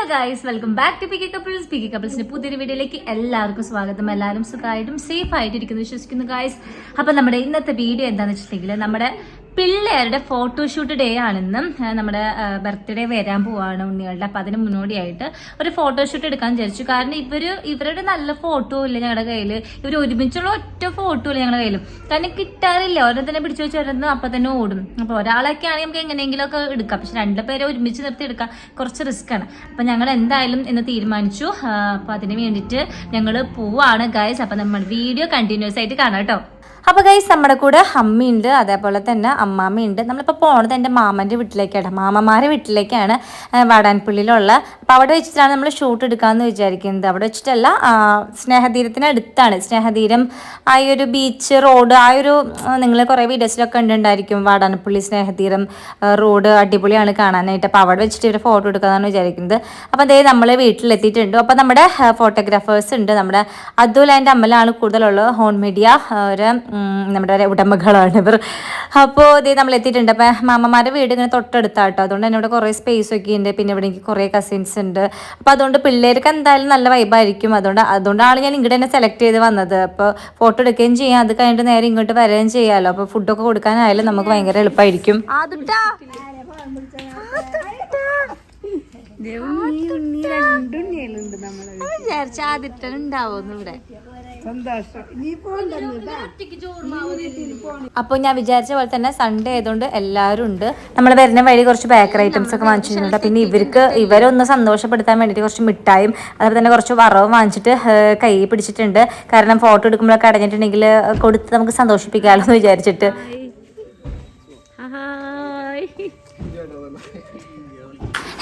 Hello guys welcome back to picky couples picky കപ്പിൾസിന്റെ പുതിയൊരു വീഡിയോയിലേക്ക് എല്ലാവർക്കും സ്വാഗതം. എല്ലാവരും സുഖമായിട്ടും സേഫ് ആയിട്ട് ഇരിക്കുന്നു വിശ്വസിക്കുന്നു ഗായ്സ് അപ്പൊ നമ്മുടെ ഇന്നത്തെ വീഡിയോ എന്താണെന്ന് വെച്ചിട്ടുണ്ടെങ്കിൽ നമ്മുടെ പിള്ളേരുടെ ഫോട്ടോഷൂട്ട് ഡേ ആണെന്നും നമ്മുടെ ബർത്ത്ഡേ വരാൻ പോവാണ് ഉണ്ണികളുടെ. അപ്പൊ അതിന് മുന്നോടിയായിട്ട് ഒരു ഫോട്ടോഷൂട്ട് എടുക്കാൻ വിചാരിച്ചു. കാരണം ഇവർ ഇവരുടെ നല്ല ഫോട്ടോ ഇല്ല ഞങ്ങളുടെ കയ്യിൽ ഇവർ ഒരുമിച്ചുള്ള ഒറ്റ ഫോട്ടോ ഇല്ല ഞങ്ങളുടെ കയ്യിൽ കാരണം കിട്ടാറില്ല. ഓരോ തന്നെ പിടിച്ചു വെച്ചിരുന്ന് അപ്പൊ തന്നെ ഓടും. അപ്പൊ ഒരാളൊക്കെ ആണെങ്കിൽ നമുക്ക് എങ്ങനെയെങ്കിലും ഒക്കെ എടുക്കാം. പക്ഷെ രണ്ടുപേരെ ഒരുമിച്ച് നിർത്തി എടുക്കാം കുറച്ച് റിസ്ക് ആണ്. അപ്പൊ ഞങ്ങൾ എന്തായാലും ഇന്ന് തീരുമാനിച്ചു. അപ്പൊ അതിന് വേണ്ടിയിട്ട് ഞങ്ങൾ പോവാണ് ഗൈസ് അപ്പൊ നമ്മൾ വീഡിയോ കണ്ടിന്യൂസ് ആയിട്ട് കാണാം കേട്ടോ. അപ്പോൾ ഗൈസ് നമ്മുടെ കൂടെ അമ്മയുണ്ട് അതേപോലെ തന്നെ അമ്മാമ്മയുണ്ട് നമ്മളിപ്പോൾ പോണത് എന്റെ മാമന്റെ വീട്ടിലേക്കാണ്. മാമന്മാരെ വീട്ടിലേക്കാണ് വാടാൻപുള്ളിയിലുള്ള. അപ്പോൾ അവിടെ വെച്ചിട്ടാണ് നമ്മൾ ഷൂട്ട് എടുക്കാമെന്ന് വിചാരിക്കുന്നത്. അവിടെ വെച്ചിട്ടല്ല സ്നേഹതീരത്തിന് അടുത്താണ്. സ്നേഹതീരം ആ ഒരു ബീച്ച് റോഡ് ആ ഒരു നിങ്ങൾ കുറേ വീഡിയോസിലൊക്കെ കണ്ടിട്ടുണ്ടായിരിക്കും. വാടാനപ്പുള്ളി സ്നേഹതീരം റോഡ് അടിപൊളിയാണ് കാണാനായിട്ട്. അപ്പോൾ അവിടെ വെച്ചിട്ട് ഇവർ ഫോട്ടോ എടുക്കാമെന്നാണ് വിചാരിക്കുന്നത്. അപ്പോൾ അതേ നമ്മൾ വീട്ടിലെത്തിയിട്ടുണ്ട്. അപ്പോൾ നമ്മുടെ ഫോട്ടോഗ്രാഫേഴ്സ് ഉണ്ട്. നമ്മുടെ അതുൽ ആൻഡ് അമ്മലാണ് കൂടുതലുള്ളത്. ഹോൺ മീഡിയ ഒരു നമ്മുടെ ഉടമകളാണ് ഇവർ. അപ്പോൾ ഇതേ നമ്മൾ എത്തിയിട്ടുണ്ട്. അപ്പം മാമ്മമാരുടെ വീട് ഇങ്ങനെ തൊട്ടടുത്താട്ടോ. അതുകൊണ്ട് തന്നെ ഇവിടെ കുറേ സ്പേസ് ഒക്കെ ഉണ്ട്. പിന്നെ ഇവിടെ എനിക്ക് കുറേ കസിൻസ് ഉണ്ട്. അപ്പോൾ അതുകൊണ്ട് പിള്ളേർക്ക് എന്തായാലും നല്ല വൈബായിരിക്കും അതുകൊണ്ട് അതുകൊണ്ടാണ് ഞാൻ ഇങ്ങോട്ട് തന്നെ സെലക്ട് ചെയ്ത് വന്നത്. അപ്പോൾ ഫോട്ടോ എടുക്കുകയും ചെയ്യാം. അത് കഴിഞ്ഞിട്ട് നേരെ ഇങ്ങോട്ട് വരികയും ചെയ്യാമല്ലോ അപ്പോൾ ഫുഡൊക്കെ കൊടുക്കാനായാലും നമുക്ക് ഭയങ്കര എളുപ്പമായിരിക്കും വിചാരിച്ച ആദിത്യൻ ഉണ്ടാവുന്നു ഇവിടെ. അപ്പോൾ ഞാൻ വിചാരിച്ച പോലെ തന്നെ സൺഡേ ആയതുകൊണ്ട് എല്ലാവരും ഉണ്ട്. നമ്മൾ വരുന്ന വഴി കുറച്ച് ബേക്കറി ഐറ്റംസ് ഒക്കെ വാങ്ങിച്ചിട്ടുണ്ട് പിന്നെ ഇവർക്ക് ഇവരൊന്ന് സന്തോഷപ്പെടുത്താൻ വേണ്ടിയിട്ട് കുറച്ച് മിഠായും അതുപോലെ തന്നെ കുറച്ച് വറവും വാങ്ങിച്ചിട്ട് കൈ പിടിച്ചിട്ടുണ്ട്. കാരണം ഫോട്ടോ എടുക്കുമ്പോഴൊക്കെ അടഞ്ഞിട്ടുണ്ടെങ്കിൽ കൊടുത്ത് നമുക്ക് സന്തോഷിപ്പിക്കാമല്ലോ എന്ന് വിചാരിച്ചിട്ട്.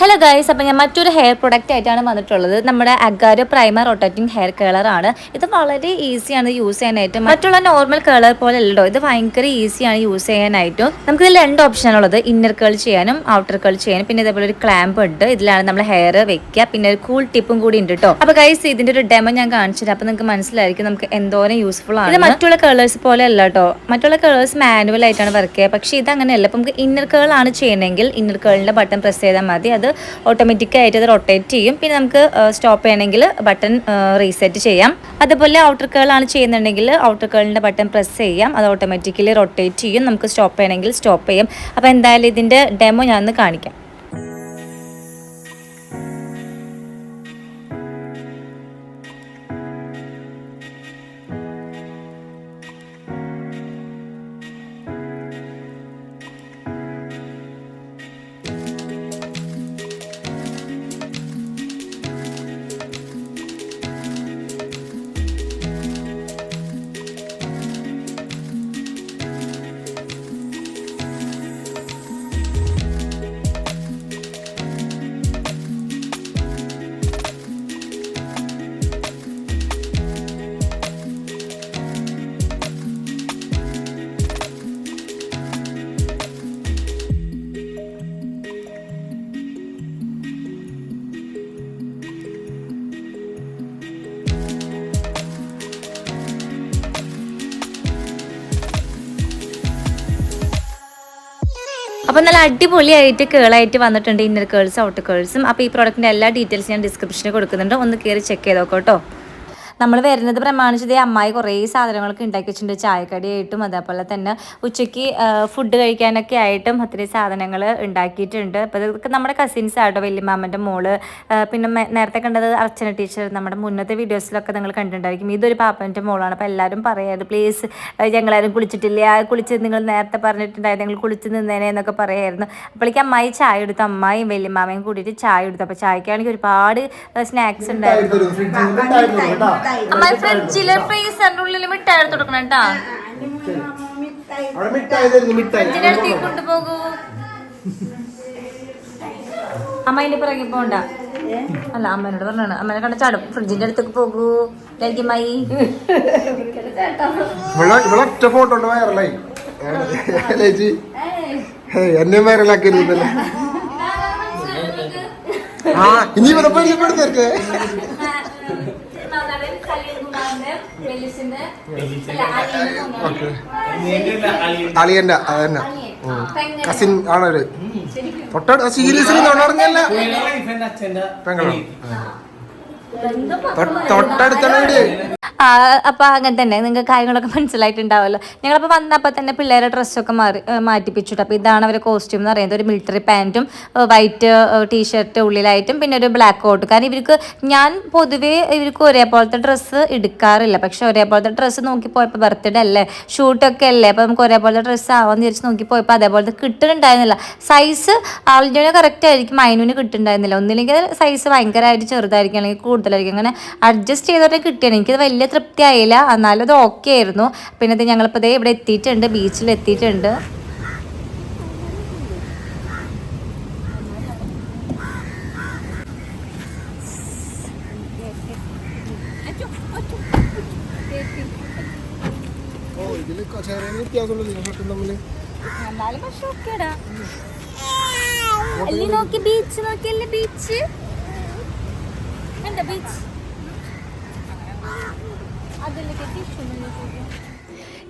ഹലോ ഗൈസ് അപ്പം ഞാൻ മറ്റൊരു ഹെയർ പ്രൊഡക്റ്റ് ആയിട്ടാണ് വന്നിട്ടുള്ളത്. നമ്മുടെ Agaro primer rotating hair colour ആണ്. ഇത് വളരെ ഈസിയാണ് യൂസ് ചെയ്യാനായിട്ട്. മറ്റുള്ള നോർമൽ കളർ പോലെ അല്ലല്ലോ ഇത് ഭയങ്കര ഈസിയാണ് യൂസ് ചെയ്യാനായിട്ടും. നമുക്ക് ഇതിൽ രണ്ട് ഓപ്ഷൻ ഉള്ളത്. ഇന്നർ കേൾ ചെയ്യാനും ഔട്ടർ കേൾ ചെയ്യാനും. പിന്നെ ഇതേപോലെ ഒരു ക്ലാമ്പ് ഉണ്ട്. ഇതിലാണ് നമ്മൾ ഹെയർ വെക്കുക. പിന്നെ ഒരു കൂൾ ടിപ്പും കൂടി ഉണ്ട് കേട്ടോ അപ്പൊ ഗൈസ് ഇതിന്റെ ഒരു ഡെമോ ഞാൻ കാണിച്ചിട്ട് അപ്പൊ നിങ്ങൾക്ക് മനസ്സിലായിരിക്കും നമുക്ക് എന്തോരം യൂസ്ഫുൾ ആണ്. ഇത് മറ്റുള്ള കളേഴ്സ് പോലെ അല്ല കേട്ടോ മറ്റുള്ള കളേഴ്സ് മാനുവൽ ആയിട്ടാണ് വർക്ക് ചെയ്യുക. പക്ഷേ ഇത് അങ്ങനെയല്ല. അപ്പൊ നമുക്ക് ഇന്നർ കേൾ ആണ് ചെയ്യണമെങ്കിൽ ഇന്നർ കേളിന്റെ ബട്ടൺ പ്രസ് ചെയ്താൽ മതി. അത് ഓട്ടോമാറ്റിക് ആയിട്ട് അത് റൊട്ടേറ്റ് ചെയ്യും. പിന്നെ നമുക്ക് സ്റ്റോപ്പ് ചെയ്യണമെങ്കിൽ ബട്ടൺ റീസെറ്റ് ചെയ്യാം. അതുപോലെ ഔട്ടർ കേൾ ആണ് ചെയ്യുന്നുണ്ടെങ്കിൽ ഔട്ടർ കേളിന്റെ ബട്ടൺ പ്രസ് ചെയ്യാം. അത് ഓട്ടോമാറ്റിക്കലി റൊട്ടേറ്റ് ചെയ്യും. നമുക്ക് സ്റ്റോപ്പ് ചെയ്യണമെങ്കിൽ സ്റ്റോപ്പ് ചെയ്യും. അപ്പോൾ എന്തായാലും ഇതിന്റെ ഡെമോ ഞാനൊന്ന് കാണിക്കാം. അപ്പോൾ നല്ല അടിപൊളിയായിട്ട് കേളായിട്ട് വന്നിട്ടുണ്ട് ഇന്നർ കേൾസും ഔട്ടർ കേൾസും അപ്പോൾ ഈ പ്രോഡക്റ്റിന്റെ എല്ലാ ഡീറ്റെയിൽസ് ഞാൻ ഡിസ്ക്രിപ്ഷനിൽ കൊടുക്കുന്നുണ്ട്. ഒന്ന് കയറി ചെക്ക് ചെയ്ത് നോക്കൂ കേട്ടോ. നമ്മൾ വരുന്നത് പ്രമാണിച്ചത് അമ്മായി കുറേ സാധനങ്ങളൊക്കെ ഉണ്ടാക്കി വെച്ചിട്ടുണ്ട്. ചായക്കടിയായിട്ടും അതേപോലെ തന്നെ ഉച്ചയ്ക്ക് ഫുഡ് കഴിക്കാനൊക്കെ ആയിട്ടും ഒത്തിരി സാധനങ്ങൾ ഉണ്ടാക്കിയിട്ടുണ്ട്. അപ്പോൾ ഇതൊക്കെ നമ്മുടെ കസിൻസ് ആട്ടോ വല്യമാമന്റെ മോൾ. പിന്നെ നേരത്തെ കണ്ടത് അർച്ചന ടീച്ചർ നമ്മുടെ മുന്നത്തെ വീഡിയോസിലൊക്കെ നിങ്ങൾ കണ്ടിട്ടുണ്ടായിരിക്കും. ഇതൊരു പാപ്പന്റെ മോളാണ്. അപ്പോൾ എല്ലാവരും പറയാറ് പ്ലീസ് ഞങ്ങളാരും കുളിച്ചിട്ടില്ല. ആ കുളിച്ച് നിങ്ങൾ നേരത്തെ പറഞ്ഞിട്ടുണ്ടായിരുന്നു. നിങ്ങൾ കുളിച്ച് നിന്നേനെ എന്നൊക്കെ പറയായിരുന്നു. അപ്പോഴേക്കും അമ്മായി ചായ എടുത്തു. അമ്മായും വല്യമാമയും കൂടിയിട്ട് ചായ എടുത്തു. അപ്പോൾ ചായക്കാണെങ്കിൽ ഒരുപാട് സ്നാക്സ് ഉണ്ടായിരുന്നു. അമ്മായി ഫ്രിഡ്ജിൽ ഫ്രീസറിന്റെ ഉള്ളിൽ മിഠായി എടുത്ത് കൊടുക്കണം കേട്ടാ. അവിടെ മിഠായി തരുന്നു മിഠായി. ഫ്രിഡ്ജിന്റെ അടുത്തേക്ക് കൊണ്ടുപോകൂ. അമ്മേന്റെ പിറകെ പോണ്ട. അല്ല അമ്മേനോട് പറഞ്ഞാണ് അമ്മേനെ കണ്ട ചാടും. ഫ്രിഡ്ജിന്റെ അടുത്തേക്ക് പോകൂ. ലൈക്കുമായി ഇവിടെ ഇവിടെ ഒറ്റ ഫോട്ടോ ഉണ്ട് ചേച്ചി എന്നെ വൈറലാക്കരുതല്ലേ ആ ഇനി ഇവിടെ പരിചയപ്പെടുത്തേ അളിയന്റെ അത് തന്നെ കസിൻ ആണൊരു തൊട്ടടുത്ത സീരീസിൽ തുടങ്ങിയല്ല പെങ്ങളാണ് അപ്പൊ അങ്ങനെ തന്നെ. നിങ്ങൾക്ക് കാര്യങ്ങളൊക്കെ മനസ്സിലായിട്ടുണ്ടാവുമല്ലോ ഞങ്ങളപ്പോൾ വന്നപ്പോൾ തന്നെ പിള്ളേരുടെ ഡ്രസ്സൊക്കെ മാറി മാറ്റിപ്പിച്ചിട്ട്. അപ്പോൾ ഇതാണ് അവരെ കോസ്റ്റ്യൂം എന്ന് പറയുന്നത്. ഒരു മിലിറ്ററി പാന്റും വൈറ്റ് ടീഷർട്ട് ഉള്ളിലായിട്ടും പിന്നെ ഒരു ബ്ലാക്ക് കോട്ട് കാരണം ഇവർക്ക് ഞാൻ പൊതുവേ ഇവർക്ക് ഒരേപോലത്തെ ഡ്രസ്സ് എടുക്കാറില്ല. പക്ഷെ ഒരേപോലത്തെ ഡ്രസ്സ് നോക്കി പോയപ്പോൾ ബർത്ത്ഡേ അല്ലേ? ഷൂട്ടൊക്കെ അല്ലേ? അപ്പോൾ നമുക്ക് ഒരേപോലത്തെ ഡ്രസ്സ് ആവാന്ന് വിചാരിച്ച് നോക്കി പോയപ്പോൾ അതേപോലത്തെ കിട്ടുന്നുണ്ടായിരുന്നില്ല സൈസ് ആളുടെ കറക്റ്റ് ആയിരിക്കും. മൈനുവിന് കിട്ടുന്നുണ്ടായിരുന്നില്ല. ഒന്നില്ലെങ്കിൽ സൈസ് ഭയങ്കരമായിട്ട് ചെറുതായിരിക്കും. അല്ലെങ്കിൽ കൂടുതലായിരിക്കും. അങ്ങനെ അഡ്ജസ്റ്റ് ചെയ്തോട്ടെ കിട്ടിയാണ്. എനിക്കത് വലിയ തൃപ്തി ആയില്ല എന്നാലും അത് ഓക്കെ ആയിരുന്നു. പിന്നെ ഇത് ഞങ്ങളിപ്പോൾ ഇതേ ഇവിടെ എത്തിയിട്ടുണ്ട്. ബീച്ചിൽ എത്തിയിട്ടുണ്ട്. ചെറിയ പക്ഷെ ഓക്കേടാ അല്ലി നോക്കി beach നോക്കിയല്ലേ beach the beach. Adelike, please show me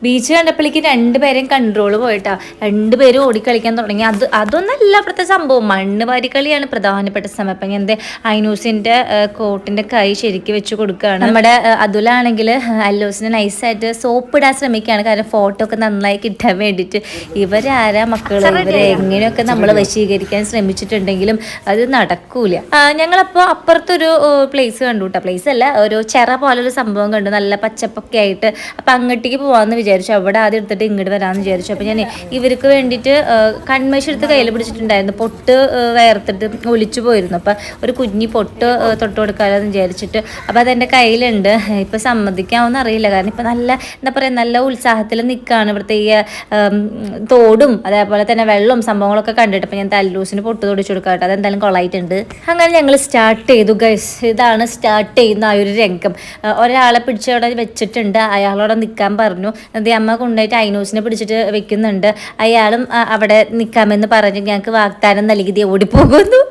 beach കണ്ടപ്പോഴേക്ക് രണ്ടുപേരെയും കൺട്രോൾ പോയിട്ടാ. രണ്ടുപേരും ഓടിക്കളിക്കാൻ തുടങ്ങി. അത് അതൊന്നല്ല അവിടുത്തെ സംഭവം. മണ്ണ് വാരിക്കളിയാണ് പ്രധാനപ്പെട്ട സമയം അപ്പം എന്ത് ഐനൂസിന്റെ കോട്ടിന്റെ കൈ ശരിക്ക് വെച്ച് കൊടുക്കുകയാണ് നമ്മുടെ അതുലാണെങ്കിൽ അല്ലോസിനെ നൈസായിട്ട് സോപ്പ് ഇടാൻ ശ്രമിക്കുകയാണ്. കാരണം ഫോട്ടോ ഒക്കെ നന്നായി കിട്ടാൻ വേണ്ടിയിട്ട്. ഇവരാരാ മക്കൾ ഇവരെ എങ്ങനെയൊക്കെ നമ്മൾ വശീകരിക്കാൻ ശ്രമിച്ചിട്ടുണ്ടെങ്കിലും അത് നടക്കൂല. ഞങ്ങളപ്പോൾ ഞങ്ങളപ്പോ അപ്പുറത്തൊരു പ്ലേസ് കണ്ടു കേട്ടോ പ്ലേസ് അല്ല ഒരു ചെറ പോലൊരു സംഭവം കണ്ടു. നല്ല പച്ചപ്പൊക്കെ ആയിട്ട്. അപ്പം അങ്ങോട്ടേക്ക് പോകാമെന്ന് വിചാരിച്ചു. അവിടെ ആദ്യം എടുത്തിട്ട് ഇങ്ങോട്ട് വരാമെന്ന് വിചാരിച്ചു. അപ്പോൾ ഞാൻ ഇവർക്ക് വേണ്ടിയിട്ട് കൺമേശ് എടുത്ത് കയ്യിൽ പിടിച്ചിട്ടുണ്ടായിരുന്നു. പൊട്ട് വേർത്തിട്ട് ഒലിച്ചു പോയിരുന്നു. അപ്പം ഒരു കുഞ്ഞി പൊട്ട് തൊട്ട് കൊടുക്കാമെന്ന് വിചാരിച്ചിട്ട്. അപ്പോൾ അതെന്റെ കയ്യിലുണ്ട്. ഇപ്പോൾ സമ്മതിക്കാമെന്ന് അറിയില്ല. കാരണം ഇപ്പം നല്ല എന്താ പറയുക നല്ല ഉത്സാഹത്തിൽ നിൽക്കുകയാണ് ഇവിടുത്തെ ഈ തോടും അതേപോലെ തന്നെ വെള്ളവും സംഭവങ്ങളൊക്കെ കണ്ടിട്ട്. അപ്പം ഞാൻ തല്ലൂസിന് പൊട്ട് തൊടിച്ചു കൊടുക്കാട്ടെ അതെന്തായാലും കൊളായിട്ടുണ്ട് അങ്ങനെ ഞങ്ങൾ സ്റ്റാർട്ട് ചെയ്തു ഗൈസ് ഇതാണ് സ്റ്റാർട്ട് ചെയ്യുന്ന ആ ഒരു രംഗം. ഒരാളെ പിടിച്ചവിടെ വെച്ചിട്ടുണ്ട്. അയാളോടെ നിൽക്കാൻ പറഞ്ഞു. അതേ അമ്മ കൊണ്ടുപോയിട്ട് ഐനോസിനെ പിടിച്ചിട്ട് വെക്കുന്നുണ്ട്. അയാളും അവിടെ നിൽക്കാമെന്ന് പറഞ്ഞ് ഞങ്ങൾക്ക് വാഗ്ദാനം നൽകി ദേ ഓടിപ്പോകുന്നു.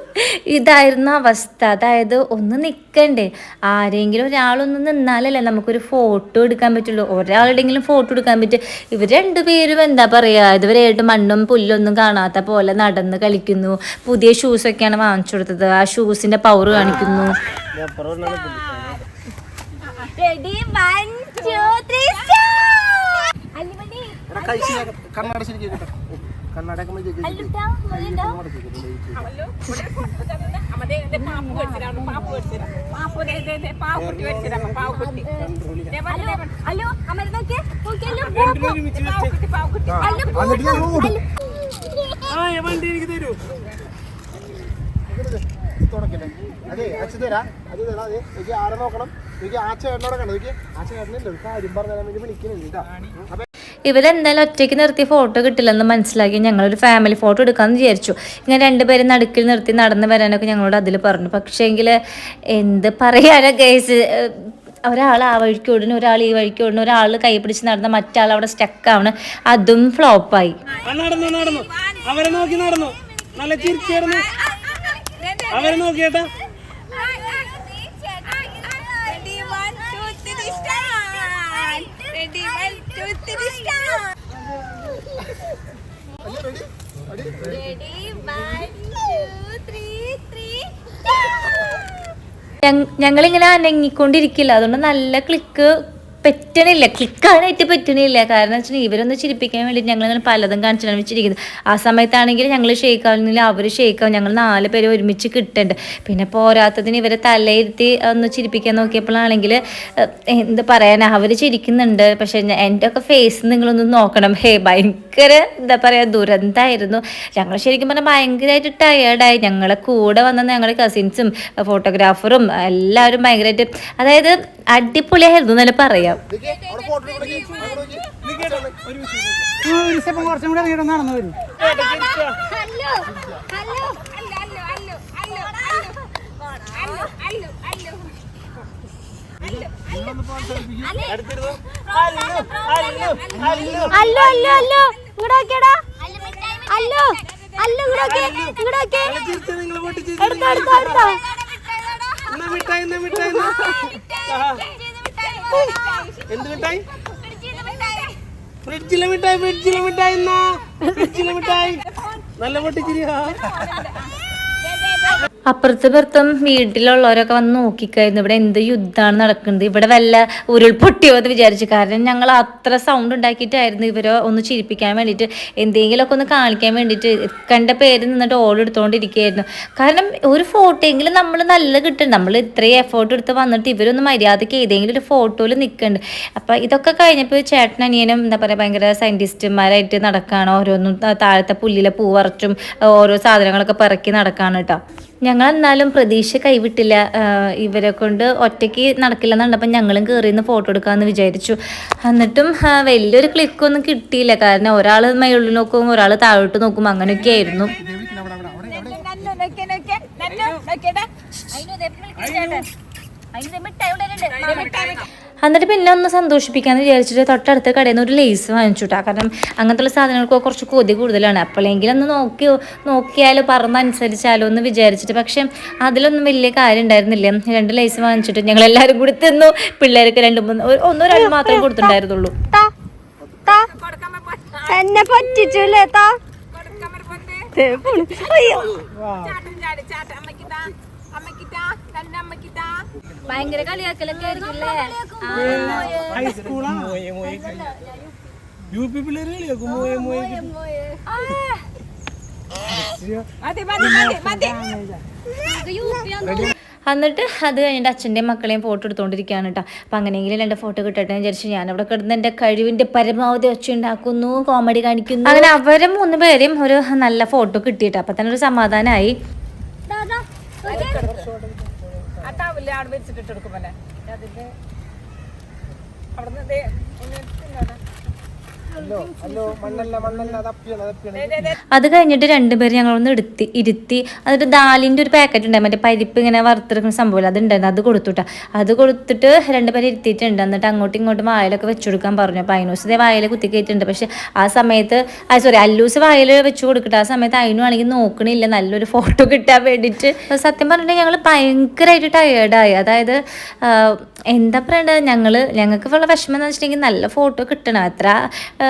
ഇതായിരുന്നു അവസ്ഥ. അതായത് ഒന്ന് നിൽക്കണ്ടേ ആരെങ്കിലും ഒരാളൊന്ന് നിന്നാലല്ലേ നമുക്കൊരു ഫോട്ടോ എടുക്കാൻ പറ്റുള്ളൂ. ഒരാളുടെങ്കിലും ഫോട്ടോ എടുക്കാൻ പറ്റും. ഇവർ രണ്ടുപേരും എന്താ പറയുക ഇതുവരെയായിട്ട് മണ്ണും പുല്ലൊന്നും കാണാത്ത പോലെ നടന്ന് കളിക്കുന്നു. പുതിയ ഷൂസൊക്കെയാണ് വാങ്ങിച്ചു കൊടുത്തത്. ആ ഷൂസിന്റെ പവർ കാണിക്കുന്നു. കണ്ണാട കണ്ണാടൊക്കെ തുടക്കല്ലേ അതെ അച്ഛൻ തരാ. അത് തരാം അതെ. എനിക്ക് ആരെ നോക്കണം? എനിക്ക് ആ ചേട്ടനോടെ കണ്ടു എനിക്ക് ആ ചേട്ടനില്ല ഒരു കാര്യം പറഞ്ഞു തരാൻ വേണ്ടി വിളിക്കുന്നുണ്ട് കേട്ടോ. ഇവരെന്തായാലും ഒറ്റയ്ക്ക് നിർത്തി ഫോട്ടോ കിട്ടില്ലെന്ന് മനസ്സിലാക്കി ഞങ്ങളൊരു ഫാമിലി ഫോട്ടോ എടുക്കാമെന്ന് വിചാരിച്ചു. ഇങ്ങനെ രണ്ടുപേരും നടുക്കിൽ നിർത്തി നടന്ന് വരാനൊക്കെ ഞങ്ങളോട് അതിൽ പറഞ്ഞു. പക്ഷേങ്കിൽ എന്ത് പറയാനോ കേസ് ഒരാൾ ആ വഴിക്ക് ഓടുന്നു ഒരാൾ ഈ വഴിക്ക് ഓടുന്നു ഒരാൾ കൈ പിടിച്ച് നടന്ന മറ്റാൾ അവിടെ സ്റ്റക്ക് സ്റ്റക്കാണ് അതും ഫ്ലോപ്പായി അവരെ നോക്കി നടന്നു. നല്ല അവരെ നോക്കിയേട്ടാ Ready, one, two, three, start! Ready, one, two, three, start! Ready, one, two, three, three, start! ഞങ്ങ- ഞങ്ങളിങ്ങനെ അനങ്ങിക്കൊണ്ടിരിക്കില്ല. അതുകൊണ്ട് നല്ല ക്ലിക്ക് പറ്റണില്ല. ക്ലിക്കാനായിട്ട് പറ്റണില്ല. കാരണം വെച്ചാൽ ഇവരൊന്ന് ചിരിപ്പിക്കാൻ വേണ്ടി ഞങ്ങളിങ്ങനെ പലതും കാണിച്ചാണ് വെച്ചിരിക്കുന്നത് ആ സമയത്താണെങ്കിൽ ഞങ്ങൾ ഷെയ്ക്കാവുന്നില്ല അവർ ഷെയ്ക്കാവും. ഞങ്ങൾ നാല് പേര് ഒരുമിച്ച് കിട്ടുന്നുണ്ട് പിന്നെ പോരാത്തതിന് ഇവരെ തലയിരുത്തി ഒന്ന് ചിരിപ്പിക്കാൻ നോക്കിയപ്പോഴാണെങ്കിൽ എന്ത് പറയാനാ? അവർ ചിരിക്കുന്നുണ്ട്. പക്ഷെ എന്റെ ഒക്കെ ഫേസ് നിങ്ങളൊന്ന് നോക്കണം. ഹേ ഭയങ്കര എന്താ പറയുക ദുരന്തമായിരുന്നു ഞങ്ങൾ ശരിക്കും പറഞ്ഞാൽ ഭയങ്കരമായിട്ട് ടയേർഡായി ഞങ്ങളെ കൂടെ വന്ന ഞങ്ങളുടെ കസിൻസും ഫോട്ടോഗ്രാഫറും എല്ലാവരും ഭയങ്കരമായിട്ട് അതായത് അടിപൊളിയായിരുന്നു എന്നല്ല പറയാം. ഒരു സ്റ്റെപ്പ് കുറച്ചും കൂടെ ഇങ്ങോട്ട് നടന്നു വരും അല്ലോ അല്ലോ അല്ലോ ഇങ്ങോട്ടേക്കടാ അല്ലോ അല്ലോ ഇങ്ങോട്ടേ ഇങ്ങോട്ടേ എടുത്തോ എടുത്തോ എടുത്തോ മിഠായി മിഠായി എന്ത് മിഠായി? ഫ്രിഡ്ജിലെ മിഠായി. ഫ്രിഡ്ജിലെ മിഠായി എന്നാ? ഫ്രിഡ്ജിലെ മിഠായി. നല്ല പൊട്ടിച്ചിരിയാ. അപ്പുറത്ത് പുറത്തും വീട്ടിലുള്ളവരൊക്കെ വന്ന് നോക്കിക്കായിരുന്നു. ഇവിടെ എന്ത് യുദ്ധമാണ് നടക്കുന്നത്? ഇവിടെ വല്ല ഉരുൾപൊട്ടിയോ എന്ന് വിചാരിച്ചു. കാരണം ഞങ്ങൾ അത്ര സൗണ്ട് ഉണ്ടാക്കിയിട്ടായിരുന്നു ഇവരെ ഒന്ന് ചിരിപ്പിക്കാൻ വേണ്ടിയിട്ട്. എന്തെങ്കിലുമൊക്കെ ഒന്ന് കാണിക്കാൻ വേണ്ടിയിട്ട് കണ്ട പേര് നിന്നിട്ട് ഓൾ എടുത്തുകൊണ്ടിരിക്കുകയായിരുന്നു കാരണം ഒരു ഫോട്ടോ എങ്കിലും നമ്മൾ നല്ല കിട്ടും നമ്മൾ ഇത്രയും എഫേർട്ട് എടുത്ത് വന്നിട്ട് ഇവരൊന്ന് മര്യാദയ്ക്ക് ഏതെങ്കിലും ഒരു ഫോട്ടോയിൽ നിൽക്കുന്നുണ്ട് അപ്പം ഇതൊക്കെ കഴിഞ്ഞപ്പോൾ ചേട്ടൻ അനിയനും എന്താ പറയുക ഭയങ്കര സയന്റിസ്റ്റുമാരായിട്ട് നടക്കുകയാണ് ഓരോന്നും താഴത്തെ പുല്ലിലെ പൂവറച്ചും ഓരോ സാധനങ്ങളൊക്കെ പിറക്കി നടക്കുകയാണ് കേട്ടോ. ഞങ്ങൾ എന്നാലും പ്രതീക്ഷ കൈവിട്ടില്ല. ഇവരെ കൊണ്ട് ഒറ്റയ്ക്ക് നടക്കില്ലെന്ന് കണ്ടപ്പോൾ ഞങ്ങളും കയറി നിന്ന് ഫോട്ടോ എടുക്കാമെന്ന് വിചാരിച്ചു. എന്നിട്ടും വലിയൊരു ക്ലിക്കൊന്നും കിട്ടിയില്ല. കാരണം ഒരാൾ മേളിൽ നോക്കും ഒരാൾ താഴോട്ട് നോക്കും. അങ്ങനെയൊക്കെ ആയിരുന്നു. എന്നിട്ട് പിന്നെ ഒന്ന് സന്തോഷിപ്പിക്കാന്ന് വിചാരിച്ചിട്ട് തൊട്ടടുത്ത കടയിൽ നിന്ന് ഒരു ലേസ് വാങ്ങിച്ചുട്ടാ. കാരണം അങ്ങനത്തെ സാധനങ്ങൾക്ക് കുറച്ച് കൊതി കൂടുതലാണ്. അപ്പോഴെങ്കിലും ഒന്ന് നോക്കി നോക്കിയാലോ പറഞ്ഞനുസരിച്ചാലോ എന്ന് വിചാരിച്ചിട്ട്. പക്ഷെ അതിലൊന്നും വലിയ കാര്യം ഉണ്ടായിരുന്നില്ല. രണ്ട് ലേസ് വാങ്ങിച്ചിട്ട് ഞങ്ങൾ എല്ലാവരും കൂടി തിന്നു. പിള്ളേർക്ക് രണ്ട് മൂന്ന് ഒന്നോ രണ്ടു മാത്രമേ കൊടുത്തിട്ടുണ്ടായിരുന്നുള്ളൂ. താ താ എന്നെ പറ്റിച്ചു. അയ്യോ ചാട്ടം ചാടി ചാട്ടം അമ്മക്കിട്ടാ അമ്മക്കിട്ടാ തന്നെ അമ്മക്കിട്ടാ ഭയങ്കര കളിയാക്കലൊക്കെ ആയിരിക്കില്ലേ ഹൈസ്കൂളാ യു പി പിള്ളേര് കളിയാക്കും മോയ മോയെ എന്നിട്ട് അത് കഴിഞ്ഞിട്ട് അച്ഛന്റെയും മക്കളെയും ഫോട്ടോ എടുത്തുകൊണ്ടിരിക്കുകയാണ് കേട്ടോ അപ്പം അങ്ങനെയെങ്കിലും രണ്ട് ഫോട്ടോ കിട്ടട്ടെ എന്ന് വിചാരിച്ചു ഞാൻ അവിടെ കിടന്ന് എന്റെ കഴിവിന്റെ പരമാവധി ഒച്ച ഉണ്ടാക്കുന്നു കോമഡി കാണിക്കുന്നു. അങ്ങനെ അവരെ മൂന്ന് പേരെയും ഒരു നല്ല ഫോട്ടോ കിട്ടിയിട്ടോ. അപ്പം തന്നെ ഒരു സമാധാനമായി ആ ടവൽ അവിടെ വെച്ചിട്ട് അതപ്പിയാണ് അത് കഴിഞ്ഞിട്ട് രണ്ടുപേരും ഞങ്ങളൊന്ന് എടുത്തി ഇരുത്തി. എന്നിട്ട് ദാലിന്റെ ഒരു പാക്കറ്റ് ഉണ്ടായി. മറ്റേ പരിപ്പ് ഇങ്ങനെ വറുത്തെടുക്കുന്ന സംഭവമില്ല. അത് ഉണ്ടായിരുന്നു. അത് കൊടുത്തുട്ടാ അത് കൊടുത്തിട്ട് രണ്ടുപേരും ഇരുത്തിയിട്ടുണ്ട്. എന്നിട്ട് അങ്ങോട്ടും ഇങ്ങോട്ടും വായലൊക്കെ വെച്ചു കൊടുക്കാൻ പറഞ്ഞു. അപ്പോൾ അയിനൂസ് ഇതേ വായൽ കുത്തി കയറ്റിട്ടുണ്ട് പക്ഷെ ആ സമയത്ത് ആ സോറി അല്ലൂസ് വായൽ വെച്ച് കൊടുക്കട്ടെ. ആ സമയത്ത് അയിനു ആണെങ്കിൽ നോക്കണില്ല. നല്ലൊരു ഫോട്ടോ കിട്ടാൻ വേണ്ടിയിട്ട്. സത്യം പറഞ്ഞിട്ടുണ്ടെങ്കിൽ ഞങ്ങൾ ഭയങ്കരമായിട്ട് ടയേർഡായി അതായത് എന്താ പറയണ്ടത് ഞങ്ങൾ ഞങ്ങൾക്ക് ഉള്ള വിഷമം എന്ന് വെച്ചിട്ടുണ്ടെങ്കിൽ നല്ല ഫോട്ടോ കിട്ടണം. അത്ര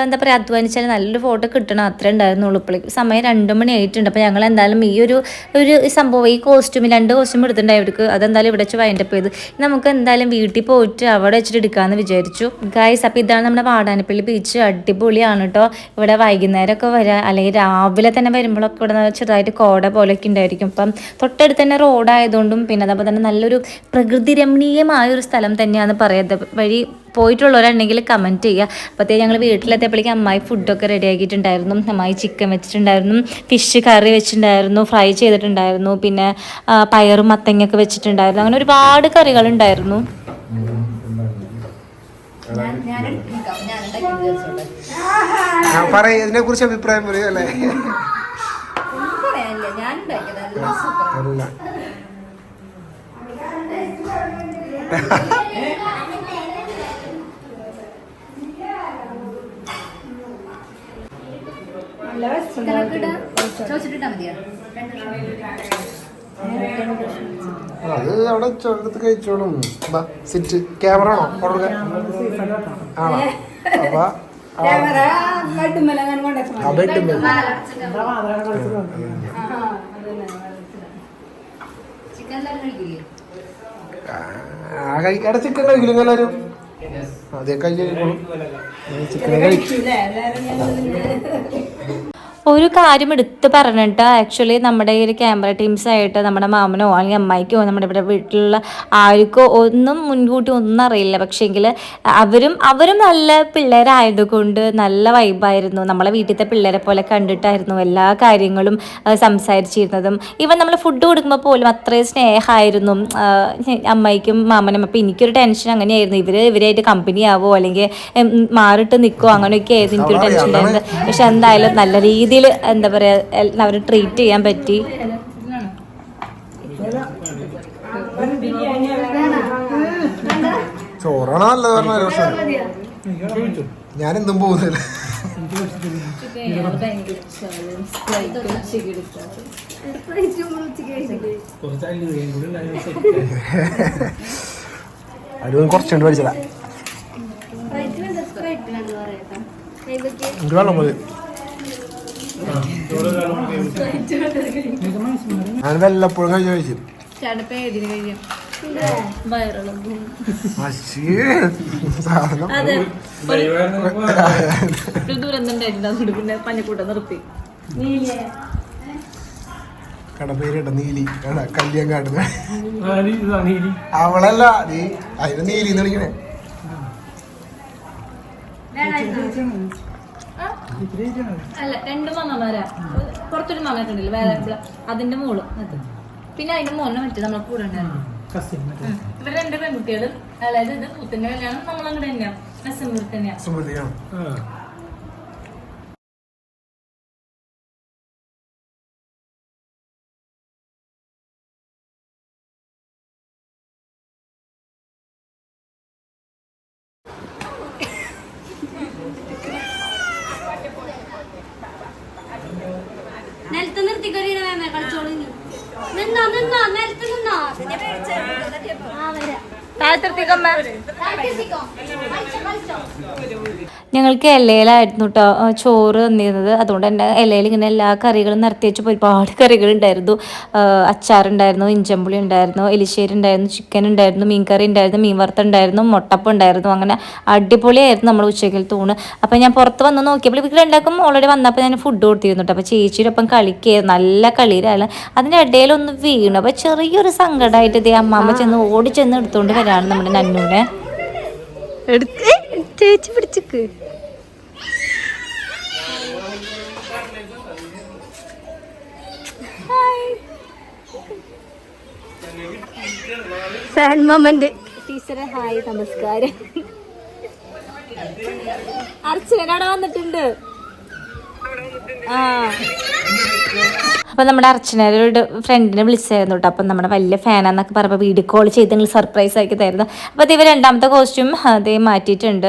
എന്താ പറയുക അധ്വാനിച്ചാൽ നല്ലൊരു ഫോട്ടോ കിട്ടണം. അത്ര ഉണ്ടായിരുന്നുള്ളൂ. ഇപ്പോഴേക്ക് സമയം രണ്ട് മണി ആയിട്ടുണ്ട്. അപ്പോൾ ഞങ്ങൾ എന്തായാലും ഈ ഒരു ഒരു സംഭവം ഈ കോസ്റ്റ്യൂമിൽ രണ്ട് കോസ്റ്റ്യൂം എടുത്തിട്ടുണ്ടായി അവർക്ക് അതെന്തായാലും ഇവിടെ വെച്ച് വൈൻഡപ്പ് ചെയ്ത്. നമുക്ക് എന്തായാലും വീട്ടിൽ പോയിട്ട് അവിടെ വെച്ചിട്ട് എടുക്കാമെന്ന് വിചാരിച്ചു. ഗായ്സ് അപ്പോൾ ഇതാണ് നമ്മുടെ വാടാനപ്പള്ളി ബീച്ച് അടിപൊളിയാണ് കേട്ടോ ഇവിടെ വൈകുന്നേരമൊക്കെ വരാം അല്ലെങ്കിൽ രാവിലെ തന്നെ വരുമ്പോഴൊക്കെ ഇവിടെ ചെറുതായിട്ട് കോട പോലെയൊക്കെ ഉണ്ടായിരിക്കും. അപ്പം തൊട്ടടുത്ത് തന്നെ റോഡായതുകൊണ്ടും പിന്നെ അതേപോലെ തന്നെ നല്ലൊരു പ്രകൃതി രമണീയമായ ഒരു സ്ഥലം തന്നെയാണ് പറയുന്നത് വഴി പോയിട്ടുള്ളവരുണ്ടെങ്കിൽ കമന്റ് ചെയ്യുക. അപ്പോഴത്തേക്ക് ഞങ്ങൾ വീട്ടിലെത്തിയപ്പോഴേക്കും അമ്മായി ഫുഡൊക്കെ റെഡി ആക്കിയിട്ടുണ്ടായിരുന്നു. അമ്മായി ചിക്കൻ വെച്ചിട്ടുണ്ടായിരുന്നു. ഫിഷ് കറി വെച്ചിട്ടുണ്ടായിരുന്നു. ഫ്രൈ ചെയ്തിട്ടുണ്ടായിരുന്നു. പിന്നെ പയറും മത്തങ്ങയൊക്കെ വെച്ചിട്ടുണ്ടായിരുന്നു. അങ്ങനെ ഒരുപാട് കറികളുണ്ടായിരുന്നു. പറയ. ഇതിനെ കുറിച്ച് അഭിപ്രായം പറയൂ അല്ലേ? അല്ല. അത് അവിടെ ചോട്ടത്ത് കഴിച്ചോളും. ബാ സിറ്റ് ക്യാമറ ആണോ? ആണോ? അപ്പൊ കഴിക്കാടെ ചിക്കൻ കഴിക്കില്ല? എല്ലാവരും? അതേ ചിക്കൻ കഴിക്കും ഒരു കാര്യം എടുത്ത് പറഞ്ഞിട്ട് ആക്ച്വലി നമ്മുടെ ഈ ഒരു ക്യാമറ ടീംസായിട്ട് നമ്മുടെ മാമനോ അല്ലെങ്കിൽ അമ്മായിക്കോ നമ്മുടെ ഇവിടെ വീട്ടിലുള്ള ആർക്കോ ഒന്നും മുൻകൂട്ടി ഒന്നും അറിയില്ല. പക്ഷേങ്കിൽ അവരും അവരും നല്ല പിള്ളേരായതുകൊണ്ട് നല്ല വൈബായിരുന്നു നമ്മളെ വീട്ടിലത്തെ പിള്ളേരെ പോലെ കണ്ടിട്ടായിരുന്നു എല്ലാ കാര്യങ്ങളും സംസാരിച്ചിരുന്നതും. ഇവൻ നമ്മൾ ഫുഡ് കൊടുക്കുമ്പോൾ പോലും അത്രയും സ്നേഹമായിരുന്നു. അമ്മയ്ക്കും മാമനും അപ്പം എനിക്കൊരു ടെൻഷൻ അങ്ങനെയായിരുന്നു. ഇവർ ഇവരായിട്ട് കമ്പനി ആവോ അല്ലെങ്കിൽ മാറിട്ട് നിൽക്കുമോ അങ്ങനെയൊക്കെ ആയിരുന്നു എനിക്കൊരു ടെൻഷൻ ഉണ്ടായിരുന്നത് പക്ഷെ എന്തായാലും നല്ല രീതിയിൽ എന്താ പറയുക അവരെ ട്രീറ്റ് ചെയ്യാൻ പറ്റി. ചോറാണ് നല്ലത് പറഞ്ഞ പക്ഷേ ഞാൻ എന്തും പോകുന്നില്ല. കുറച്ചുകൊണ്ട് പഠിച്ചതാ. എനിക്ക് വെള്ളം മതി. ഞാൻ വല്ലപ്പോഴും കഴിഞ്ഞ കഴിച്ചു. കടപ്പേരിട്ട നീലി. കട കാട്ടുന്ന. അവളല്ല നീ. അതിന് നീലി എന്ന് വിളിക്കണേ. അല്ല രണ്ട് മാമമാരാ പുറത്തൊരു മാമക്കുണ്ടല്ലോ വേറെ. അതിന്റെ മോൾ അത് പിന്നെ അതിന്റെ മോനെ മറ്റേ നമ്മളെ കൂടെ ഉണ്ടായിരുന്നു. ഇവർ രണ്ട് പെൺകുട്ടികളും. അതായത് ഇത് പൂത്തിന്റെ കല്യാണം നമ്മളങ്ങോട്ട് തന്നെയാണ് തന്നെയാണ് സുമതിയാണ് ആ. നിലത്ത് നിർത്തി കഴിയണ വേമ കളിച്ചോളി നീ. നിന്നോ നിന്നോ നിലത്ത് നിന്നോ ആ വരാം താഴ്ത്തിർത്തിക്കമ്മ പ്രാക്ടീസിക്കോ കളിച്ചോ കളിച്ചോ ഞങ്ങൾക്ക് ഇലയിലായിരുന്നു കേട്ടോ ചോറ് തന്നിരുന്നത്. അതുകൊണ്ട് തന്നെ ഇലയിൽ ഇങ്ങനെ എല്ലാ കറികളും നിരത്തി വെച്ചപ്പോൾ ഒരുപാട് കറികൾ ഉണ്ടായിരുന്നു. അച്ചാറുണ്ടായിരുന്നു ഇഞ്ചമ്പുളി ഉണ്ടായിരുന്നു എലിശ്ശേരി ഉണ്ടായിരുന്നു ചിക്കൻ ഉണ്ടായിരുന്നു മീൻ കറി ഉണ്ടായിരുന്നു മീൻ വറുത്ത ഉണ്ടായിരുന്നു മുട്ടപ്പം ഉണ്ടായിരുന്നു. അങ്ങനെ അടിപൊളിയായിരുന്നു നമ്മൾ ഉച്ചയ്ക്ക് തൂണ്. അപ്പോൾ ഞാൻ പുറത്ത് വന്ന് നോക്കിയപ്പോൾ ഇവർക്ക് രണ്ടാക്കും ഓൾറെഡി വന്നപ്പോൾ ഞാൻ ഫുഡ് കൊടുത്തിരുന്നു കേട്ടോ അപ്പോൾ ചേച്ചിയുടെ ഒപ്പം കളിക്കുകയായിരുന്നു നല്ല കളിയിലാണ്. അതിന്റെ ഇടയിലൊന്ന് വീണു. അപ്പോൾ ചെറിയൊരു സങ്കടമായിട്ട് ഇതേ അമ്മാമ്മ ചെന്ന് ഓടി ചെന്ന് എടുത്തുകൊണ്ട് വരാണ് നമ്മുടെ നന്നൂനെ എടുത്ത് ചേച്ചി പിടിച്ചിക്ക്. മൊമെന്റ് ടീച്ചറെ ഹായ് നമസ്കാരം. അർച്ചനവിടെ വന്നിട്ടുണ്ട്. ആ. അപ്പോൾ നമ്മുടെ അർച്ചനയുടെ ഒരു ഫ്രണ്ടിനെ വിളിച്ചായിരുന്നു കേട്ടോ അപ്പം നമ്മുടെ വലിയ ഫാനാന്നൊക്കെ പറയുമ്പോൾ വീഡിയോ കോൾ ചെയ്ത് നിങ്ങൾ സർപ്രൈസ് ആക്കി തരുന്നു. അപ്പോൾ അത് ഇവർ രണ്ടാമത്തെ കോസ്റ്റ്യൂം അതേ മാറ്റിയിട്ടുണ്ട്.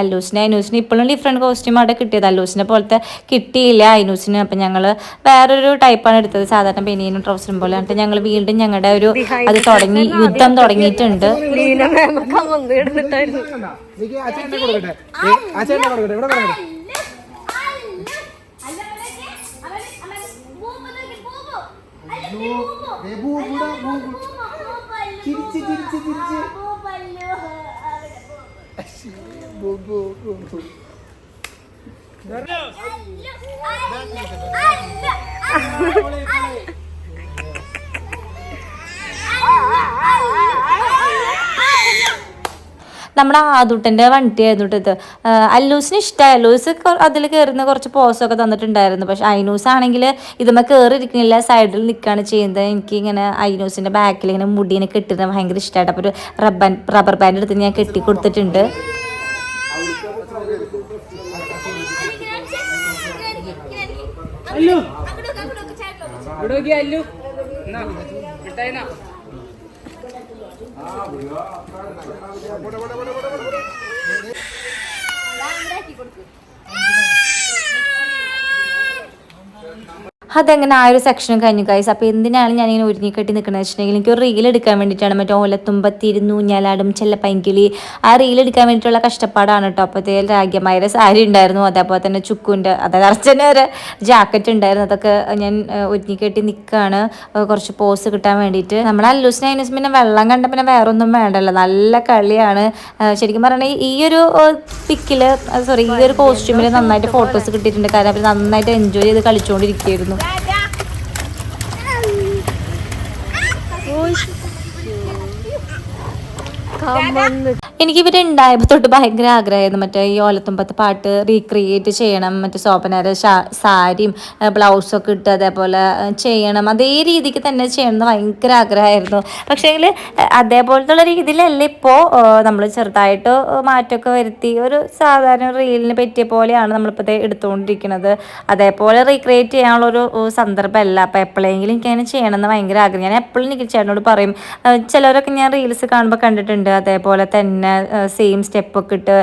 അല്ലൂസിനെ അനൂസിന് ഇപ്പോഴും ഡിഫറെന്റ് കോസ്റ്റ്യൂം അവിടെ കിട്ടിയത്. അല്ലൂസിനെ പോലത്തെ കിട്ടിയില്ല അനൂസിന് അപ്പം ഞങ്ങൾ വേറൊരു ടൈപ്പാണ് എടുത്തത്. സാധാരണ ബനിയനും ട്രൗസറും പോലെ എന്നിട്ട് ഞങ്ങൾ വീണ്ടും ഞങ്ങളുടെ ഒരു അത് തുടങ്ങി യുദ്ധം തുടങ്ങിയിട്ടുണ്ട്. ആ ചേട്ടനെ കൊടുക്കട്ടെ? ആ ചേട്ടനെ കൊടുക്കട്ടെ? ഇവിടെ കൊടുക്കട്ടെ ബൂബു. ചിരിച്ച് ചിരിച്ച് അല്ല അല്ല ബൂബു. നമ്മുടെ ആദൂട്ടന്റെ വണ്ടി ആയിരുന്നു ഇത്. ആഹ് അല്ലൂസിന് ഇഷ്ടമായി അല്ലൂസ് അതിൽ കയറുന്ന കുറച്ച് പോസൊക്കെ തന്നിട്ടുണ്ടായിരുന്നു. പക്ഷെ ഐനൂസ് ആണെങ്കിൽ ഇതുമ്മ കയറിയിരിക്കുന്നില്ല സൈഡിൽ നിൽക്കുകയാണ് ചെയ്യുന്നത്. എനിക്ക് ഇങ്ങനെ ഐനൂസിന്റെ ബാക്കിൽ ഇങ്ങനെ മുടീനെ കെട്ടുന്നത് ഭയങ്കര ഇഷ്ടമായിട്ട് അപ്പോൾ ഒരു റബ്ബൻ റബ്ബർ ബാൻഡ് എടുത്ത് ഞാൻ കെട്ടി കൊടുത്തിട്ടുണ്ട്. അല്ലു. ഇവിടെ അല്ലു. എന്നാ, আমরা কি করবো അതങ്ങനെ ആ ഒരു സെക്ഷനും കഴിഞ്ഞു ഗൈസ് അപ്പോൾ എന്തിനാണ് ഞാൻ ഇങ്ങനെ ഒരുങ്ങിക്കെട്ടി നിൽക്കുന്നത് വെച്ചിട്ടുണ്ടെങ്കിൽ എനിക്ക് റീൽ എടുക്കാൻ വേണ്ടിയിട്ടാണ്. മറ്റേ ഓലത്തുമ്പത്തിരുന്നു ഞാലാടും ചെല്ലപ്പൈങ്കിളി. ആ റീൽ എടുക്കാൻ വേണ്ടിയിട്ടുള്ള കഷ്ടപ്പാടാണ് കേട്ടോ. അപ്പോഴത്തേൽ രാഗ്യമായൊരു സാരി ഉണ്ടായിരുന്നു. അതേപോലെ തന്നെ ചുക്കുന്റെ അതായത് അർച്ചന ഒരു ജാക്കറ്റ് ഉണ്ടായിരുന്നു. അതൊക്കെ ഞാൻ ഒരുങ്ങി കെട്ടി നിൽക്കുകയാണ് കുറച്ച് പോസ് കിട്ടാൻ വേണ്ടിയിട്ട്. നമ്മൾ അല്ലൂസിന് അതിന് പിന്നെ വെള്ളം കണ്ട പിന്നെ വേറെ ഒന്നും വേണ്ടല്ലോ. നല്ല കളിയാണ്. ശരിക്കും പറഞ്ഞാൽ ഈ ഒരു പിക്കിൽ സോറി ഈ ഒരു കോസ്റ്റ്യൂമിൽ നന്നായിട്ട് ഫോട്ടോസ് കിട്ടിയിട്ടുണ്ട്. കാരണം അവർ നന്നായിട്ട് എൻജോയ് ചെയ്ത് കളിച്ചുകൊണ്ടിരിക്കുകയായിരുന്നു Kalmanlık. എനിക്ക് ഇവർ ഉണ്ടായപ്പോൾ തൊട്ട് ഭയങ്കര ആഗ്രഹമായിരുന്നു മറ്റേ ഈ ഓലത്തുമ്പത്തെ പാട്ട് റീക്രിയേറ്റ് ചെയ്യണം. മറ്റേ സോപ്പനാരെ സാരിയും ബ്ലൗസൊക്കെ ഇട്ട് അതേപോലെ ചെയ്യണം. അതേ രീതിക്ക് തന്നെ ചെയ്യണമെന്ന് ഭയങ്കര ആഗ്രഹമായിരുന്നു പക്ഷേങ്കിൽ അതേപോലത്തുള്ള രീതിയിലല്ല ഇപ്പോൾ നമ്മൾ ചെറുതായിട്ട് മാറ്റമൊക്കെ വരുത്തി ഒരു സാധാരണ റീലിന് പറ്റിയ പോലെയാണ് നമ്മളിപ്പോൾ എടുത്തുകൊണ്ടിരിക്കുന്നത്. അതേപോലെ റീക്രിയേറ്റ് ചെയ്യാനുള്ളൊരു സന്ദർഭമല്ല. അപ്പോൾ എപ്പോഴെങ്കിലും എനിക്ക് അങ്ങനെ ചെയ്യണമെന്ന് ഭയങ്കര ആഗ്രഹം. ഞാൻ എപ്പോഴും എനിക്ക് ചേട്ടനോട് പറയും. ചിലരൊക്കെ ഞാൻ റീൽസ് കാണുമ്പോൾ കണ്ടിട്ടുണ്ട്. അതേപോലെ തന്നെ ഇങ്ങനെ സെയിം സ്റ്റെപ്പൊക്കെ ഇട്ട്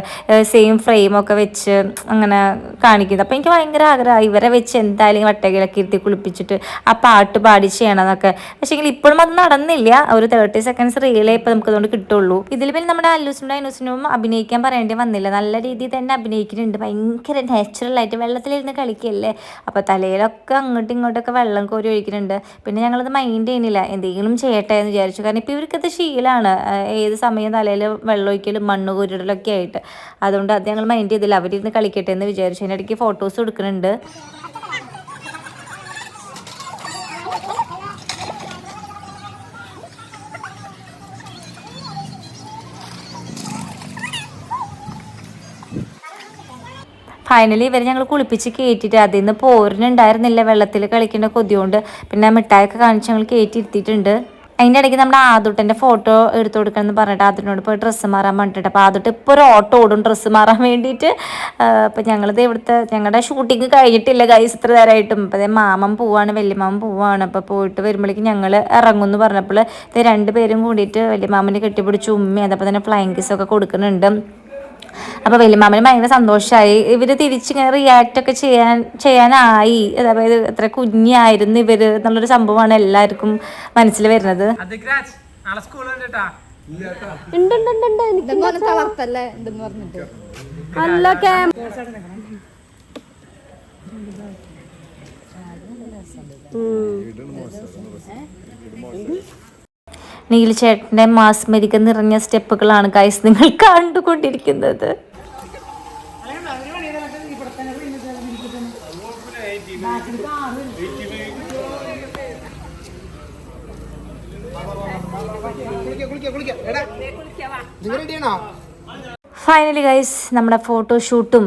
സെയിം ഫ്രെയിമൊക്കെ വെച്ച് അങ്ങനെ കാണിക്കുന്നത്. അപ്പോൾ എനിക്ക് ഭയങ്കര ആഗ്രഹം. ഇവരെ വെച്ച് എന്തായാലും വട്ടകയിലൊക്കെ ഇരുത്തി കുളിപ്പിച്ചിട്ട് ആ പാട്ട് പാടി ചെയ്യണമെന്നൊക്കെ പക്ഷേ ഇപ്പോഴും അത് നടന്നില്ല. ഒരു തേർട്ടി സെക്കൻഡ്സ് റീലേ ഇപ്പോൾ നമുക്ക് അതുകൊണ്ട് കിട്ടുള്ളൂ. ഇതിൽ പിന്നെ നമ്മുടെ അല്ലൂസിനും അനുസിനും അഭിനയിക്കാൻ പറയേണ്ടി വന്നില്ല. നല്ല രീതിയിൽ തന്നെ അഭിനയിക്കുന്നുണ്ട്. ഭയങ്കര നാച്ചുറൽ ആയിട്ട് വെള്ളത്തിലിരുന്ന് കളിക്കല്ലേ? അപ്പോൾ തലയിലൊക്കെ അങ്ങോട്ടും ഇങ്ങോട്ടൊക്കെ വെള്ളം കോരി ഒഴിക്കുന്നുണ്ട്. പിന്നെ ഞങ്ങളത് മൈൻഡ് ചെയ്യുന്നില്ല. എന്തെങ്കിലും ചെയ്യട്ടെ എന്ന് വിചാരിച്ചു. കാരണം ഇപ്പോൾ ഇവർക്കത് ശീലമാണ് ഏത് സമയം തലയിൽ വെള്ളം ഒഴിക്കലും മണ്ണ് കുരുടലൊക്കെ ആയിട്ട്. അതുകൊണ്ട് അത് ഞങ്ങൾ മൈൻഡ് ചെയ്തില്ല. അവരിരുന്ന് കളിക്കട്ടെ എന്ന് വിചാരിച്ചു. അതിന്റെ ഇടയ്ക്ക് ഫോട്ടോസ് എടുക്കുന്നുണ്ട്. ഫൈനലി ഇവരെ ഞങ്ങൾ കുളിപ്പിച്ച് കയറ്റിയിട്ട് അതിൽ നിന്ന് പോരിനുണ്ടായിരുന്നില്ല വെള്ളത്തിൽ കളിക്കേണ്ട കൊതിയോണ്ട്. പിന്നെ മിഠായൊക്കെ കാണിച്ച് ഞങ്ങൾ കയറ്റിയിരുത്തിയിട്ടുണ്ട് അതിന്റെ ഇടയ്ക്ക് നമ്മുടെ ആദുട്ടന്റെ ഫോട്ടോ എടുത്തു കൊടുക്കണം എന്ന് പറഞ്ഞിട്ട് ആദുട്ടിനോട് പോയി ഡ്രസ്സ് മാറാൻ പറഞ്ഞിട്ട് അപ്പോൾ ആദുട്ട് ഇപ്പോൾ ഒരു ഓട്ടോ ഓടും ഡ്രസ്സ് മാറാൻ വേണ്ടിയിട്ട്. അപ്പോൾ ഞങ്ങളിത് ഇവിടുത്തെ ഞങ്ങളുടെ ഷൂട്ടിങ് കഴിഞ്ഞിട്ടില്ല കൈസ് ഇത്ര നേരമായിട്ടും അപ്പോൾ അതേ മാമൻ പോവാണ് വല്യമാമൻ പോവാണ്. അപ്പോൾ പോയിട്ട് വരുമ്പോഴേക്കും ഞങ്ങൾ ഇറങ്ങും എന്ന് പറഞ്ഞപ്പോൾ ഇത് രണ്ടുപേരും കൂടിയിട്ട് വല്യമാമനെ കെട്ടിപ്പിടിച്ച് ഉമ്മി അതപ്പോൾ തന്നെ ഫ്ലൈങ് ഒക്കെ കൊടുക്കുന്നുണ്ട്. അപ്പോൾ വലിയമാമന് ഭയങ്കര സന്തോഷമായി ഇവർ തിരിച്ചിങ്ങനെ റിയാക്ട് ഒക്കെ ചെയ്യാൻ ചെയ്യാനായി. അതായത് എത്ര കുഞ്ഞായിരുന്നു ഇവർ എന്നുള്ളൊരു സംഭവമാണ് എല്ലാവർക്കും മനസ്സിൽ വരുന്നത്. നാളെ സ്കൂൾ അല്ല നീൽ ചേട്ടന്റെ മാസ്മരിക നിറഞ്ഞ സ്റ്റെപ്പുകളാണ് ഗൈസ് നിങ്ങൾ കണ്ടുകൊണ്ടിരിക്കുന്നത്. കുളിക്കാം കുളിക്കാം എടാ നിങ്ങൾ റെഡിയാണോ ഫൈനലി ഗൈസ് നമ്മുടെ ഫോട്ടോ ഷൂട്ടും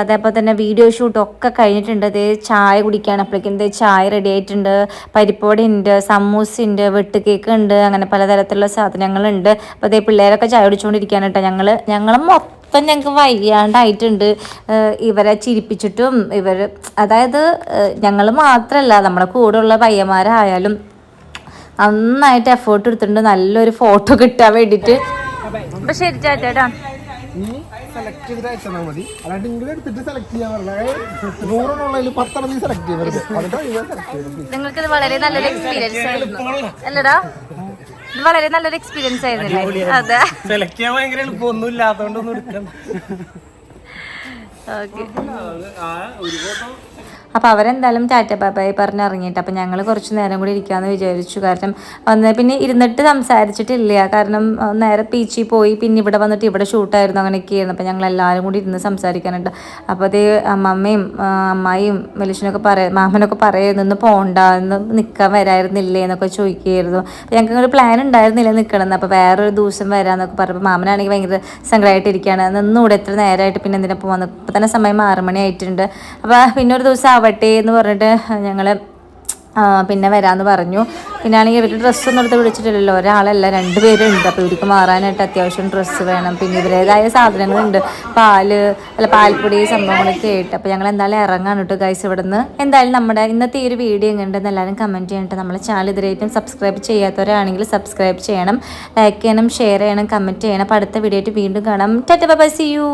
അതേപോലെ തന്നെ വീഡിയോ ഷൂട്ടും ഒക്കെ കഴിഞ്ഞിട്ടുണ്ട്. അതേ ചായ കുടിക്കാൻ അപ്പോഴേക്കും എന്തേ ചായ റെഡി ആയിട്ടുണ്ട്. പരിപ്പോടി ഉണ്ട് സമൂസ ഉണ്ട് വെട്ട് കേക്ക് ഉണ്ട് അങ്ങനെ പലതരത്തിലുള്ള സാധനങ്ങളുണ്ട്. അപ്പോൾ അതേ പിള്ളേരൊക്കെ ചായ കുടിച്ചുകൊണ്ടിരിക്കുകയാണ് കേട്ടോ ഞങ്ങൾ ഞങ്ങളെ മൊത്തം ഞങ്ങൾക്ക് വയ്യാണ്ടായിട്ടുണ്ട്. ഇവരെ ചിരിപ്പിച്ചിട്ടും ഇവർ അതായത് ഞങ്ങൾ മാത്രമല്ല നമ്മുടെ കൂടെയുള്ള പയ്യന്മാരായാലും നന്നായിട്ട് എഫേർട്ട് എടുത്തിട്ടുണ്ട്. നല്ലൊരു ഫോട്ടോ കിട്ടാൻ വേണ്ടിയിട്ട് അപ്പം ശരി ചേട്ടാ നീ സെലക്ട് ചെയ്തിട്ട് അയച്ചാൽ മതി. അല്ലാണ്ട് ഇങ്ങനെ എടുത്തിട്ട് സെലക്ട് ചെയ്യാൻ പറഞ്ഞാൽ നൂറെണ്ണുള്ളതിൽ പത്തെണ്ണം നീ സെലക്ട് ചെയ്യരുത്. എന്നിട്ട് ഇവ സെലക്ട് ചെയ്തത് നിങ്ങൾക്ക് വളരെ നല്ലൊരു എക്സ്പീരിയൻസ് ആയിരുന്നു. അല്ലടാ ഇത് വളരെ നല്ലൊരു എക്സ്പീരിയൻസ് ആയിരുന്നില്ലേ അതെ. സെലക്ട് ചെയ്യാൻ ഭയങ്കര എളുപ്പമൊന്നും ഇല്ലാത്തോണ്ടൊന്നും എടുക്കണ്ട ഓക്കെ ആ ഒരു ഫോട്ടോ അപ്പോൾ അവരെന്തായാലും ടാറ്റ ബാബായി പറഞ്ഞ് ഇറങ്ങിയിട്ട് അപ്പോൾ ഞങ്ങൾ കുറച്ച് നേരം കൂടി ഇരിക്കാമെന്ന് വിചാരിച്ചു. കാരണം വന്ന് പിന്നെ ഇരുന്നിട്ട് സംസാരിച്ചിട്ടില്ല. കാരണം നേരെ പീച്ചി പോയി. പിന്നെ ഇവിടെ വന്നിട്ട് ഇവിടെ ഷൂട്ടായിരുന്നു അങ്ങനെയൊക്കെയായിരുന്നു. അപ്പോൾ ഞങ്ങൾ എല്ലാവരും കൂടി ഇരുന്ന് സംസാരിക്കാനുണ്ട്. അപ്പോൾ അത് അമ്മമ്മയും അമ്മായിയും വലിച്ചനൊക്കെ പറയാ മാമനൊക്കെ പറയുന്നു ഇന്ന് പോണ്ട ഇന്ന് നിൽക്കാൻ വരായിരുന്നില്ലേ? എന്നൊക്കെ ചോദിക്കുകയായിരുന്നു. ഞങ്ങൾക്ക് ഒരു പ്ലാൻ ഉണ്ടായിരുന്നില്ല നിൽക്കണമെന്ന് അപ്പോൾ വേറൊരു ദിവസം വരാമെന്നൊക്കെ പറഞ്ഞപ്പോൾ മാമനാണെങ്കിൽ ഭയങ്കര സങ്കടമായിട്ടിരിക്കുകയാണ് നിന്നൂടെ എത്ര നേരമായിട്ട് പിന്നെ എന്തിനാ പോകുന്നത് ഇപ്പോൾ തന്നെ സമയം ആറ് മണി ആയിട്ടുണ്ട് അപ്പോൾ പിന്നെ ഒരു ദിവസം ആവട്ടെ എന്ന് പറഞ്ഞിട്ട് ഞങ്ങൾ പിന്നെ വരാമെന്ന് പറഞ്ഞു. പിന്നെ ആണെങ്കിൽ ഇവർ ഡ്രസ്സൊന്നും എടുത്ത് വിളിച്ചിട്ടില്ലല്ലോ ഒരാളല്ല രണ്ട് പേരുണ്ട്. അപ്പോൾ ഇവർക്ക് മാറാനായിട്ട് അത്യാവശ്യം ഡ്രസ്സ് വേണം. പിന്നെ ഇവരേതായ സാധനങ്ങളുണ്ട്. പാൽ അല്ല പാൽപ്പൊടി സംഭവങ്ങളൊക്കെ ആയിട്ട്. അപ്പോൾ ഞങ്ങൾ എന്തായാലും ഇറങ്ങാണ് കേട്ടോ ഗൈസ് ഇവിടെ നിന്ന് എന്തായാലും നമ്മുടെ ഇന്നത്തെ ഈ ഒരു വീഡിയോ എങ്ങനെയുണ്ടെന്ന് എല്ലാവരും കമന്റ് ചെയ്യണം നമ്മളെ ചാനൽ ഇതിലേറ്റും സബ്സ്ക്രൈബ് ചെയ്യാത്തവരാണെങ്കിൽ സബ്സ്ക്രൈബ് ചെയ്യണം. ലൈക്ക് ചെയ്യണം ഷെയർ ചെയ്യണം കമന്റ് ചെയ്യണം. അപ്പോൾ അടുത്ത വീഡിയോ ആയിട്ട് വീണ്ടും കാണാം. Tata by C U